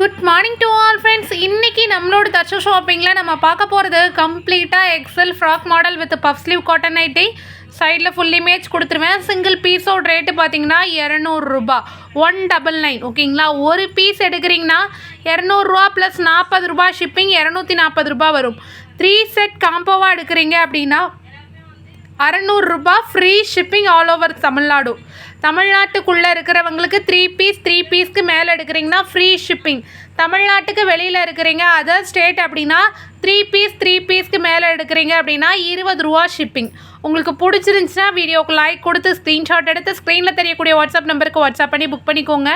Good morning to all friends இன்னைக்கு நம்மளோட தச்ச ஷாப்பிங்கில் நம்ம பார்க்க போகிறது கம்ப்ளீட்டாக XL frock model with puff sleeve cotton nighty சைடில் ஃபுல் இமேஜ் கொடுத்துருவேன். சிங்கிள் பீஸோட ரேட்டு பார்த்தீங்கன்னா இரநூறுபா ஒன் டபுள் நைன் ஓகேங்களா ஒரு பீஸ் எடுக்கிறீங்கன்னா இரநூறுவா ப்ளஸ் நாற்பது ரூபா ஷிப்பிங் இரநூத்தி நாற்பது ரூபா வரும். த்ரீ செட் காம்போவாக எடுக்கிறீங்க அப்படின்னா அறநூறுரூபா free shipping all over Tamil Nadu. தமிழ்நாட்டுக்குள்ளே இருக்கிறவங்களுக்கு த்ரீ பீஸ் த்ரீ பீஸ்க்கு மேலே எடுக்கிறீங்கன்னா ஃப்ரீ ஷிப்பிங் தமிழ்நாட்டுக்கு வெளியில் இருக்கிறீங்க அதர் ஸ்டேட் அப்படின்னா த்ரீ பீஸ் த்ரீ பீஸ்க்கு மேலே எடுக்கிறீங்க அப்படின்னா இருபது ரூபா ஷிப்பிங் உங்களுக்கு பிடிச்சிருந்துச்சுன்னா வீடியோக்கு லைக் கொடுத்து ஸ்க்ரீன்ஷாட் எடுத்து ஸ்க்ரீனில் தெரியக்கூடிய வாட்ஸ்அப் நம்பருக்கு வாட்ஸ்அப் பண்ணி புக் பண்ணிக்கோங்க.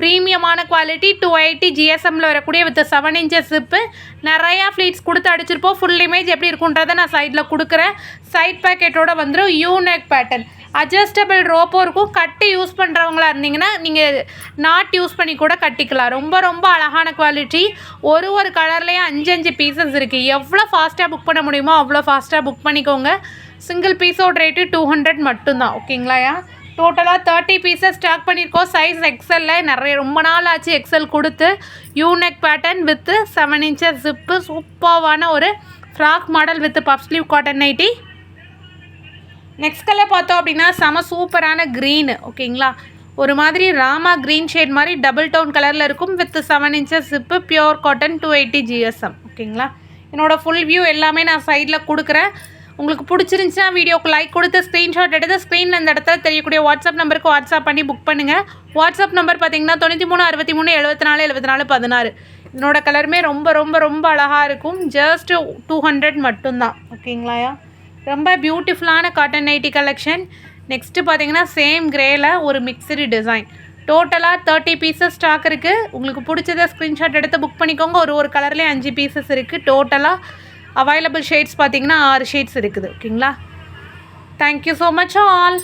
ப்ரீமியமான குவாலிட்டி டூ எயிட்டி ஜிஎஸ்எம்மில் வரக்கூடிய வித் செவன் இன்ச்சஸ் சிப்பு நிறையா ஃப்ளீட்ஸ் கொடுத்து அடிச்சிருப்போம். ஃபுல் இமேஜ் எப்படி இருக்குன்றதை நான் சைடில் கொடுக்குறேன். சைட் பேக்கெட்டோட வந்துடும் யூனெக் பேட்டர்ன் அட்ஜஸ்டபிள் ரோப்போ இருக்கும். கட்டி யூஸ் பண்ணுறவங்களா இருந்தீங்கன்னா நீங்கள் நாட் யூஸ் பண்ணி கூட கட்டிக்கலாம். ரொம்ப ரொம்ப அழகான குவாலிட்டி ஒரு ஒரு கலர்லேயும் அஞ்சு அஞ்சு பீசஸ் இருக்குது எவ்வளோ ஃபாஸ்ட்டாக புக் பண்ண முடியுமோ அவ்வளோ ஃபாஸ்ட்டாக புக் பண்ணிக்கோங்க. சிங்கிள் பீஸோட ரேட்டு டூ ஹண்ட்ரட் மட்டும்தான். ஓகேங்களாயா டோட்டலாக தேர்ட்டி பீசஸ் ஸ்டாக் பண்ணியிருக்கோம் சைஸ் எக்ஸலில் நிறைய ரொம்ப நாள் ஆச்சு எக்ஸல் கொடுத்து. Unique pattern with seven inches zip சூப்பர்வான ஒரு frock model with puff sleeve cotton nighty next colour பார்த்தோம் அப்படின்னா செம சூப்பரான க்ரீனு ஓகேங்களா? ஒரு மாதிரி ராமா க்ரீன் ஷேட் மாதிரி டபுள் டவுன் கலரில் இருக்கும். With seven inches zip pure cotton two eighty GSM ஓகேங்களா? என்னோடய ஃபுல் வியூ எல்லாமே நான் சைடில் கொடுக்குறேன். உங்களுக்கு பிடிச்சிருந்துச்சின்னா வீடியோக்கு லைக் கொடுத்து ஸ்க்ரீன்ஷாட் எடுத்து ஸ்க்ரீனில் இந்த இடத்துல தெரியக்கூடிய வாட்ஸ்அப் நம்பருக்கு வாட்ஸ்அப் பண்ணி புக் பண்ணுங்கள் வாட்ஸ்அப் நம்பர் பார்த்தீங்கன்னா தொண்ணூற்றி மூணு அறுபத்தி மூணு எழுபத்தி நாலு எழுபத்தி நாலு பதினாறு. இதனோட கலருமே ரொம்ப ரொம்ப ரொம்ப அழகாக இருக்கும். ஜஸ்ட் டூ ஹண்ட்ரட் மட்டும்தான். ஓகேங்களாயா ரொம்ப பியூட்டிஃபுல்லான காட்டன் நைட்டி கலெக்ஷன் நெக்ஸ்ட்டு பார்த்தீங்கன்னா சேம் கிரேயில் ஒரு மிக்சடு டிசைன் டோட்டலாக தேர்ட்டி பீசஸ் ஸ்டாக் இருக்குது உங்களுக்கு பிடிச்சத ஸ்க்ரீன்ஷாட் எடுத்து புக் பண்ணிக்கோங்க. ஒரு ஒரு கலர்லேயே அஞ்சு பீசஸ் இருக்குது டோட்டலாக அவைலபிள் ஷேட்ஸ் பார்த்தீங்கன்னா ஆறு ஷேட்ஸ் இருக்குது ஓகேங்களா? Thank you so much all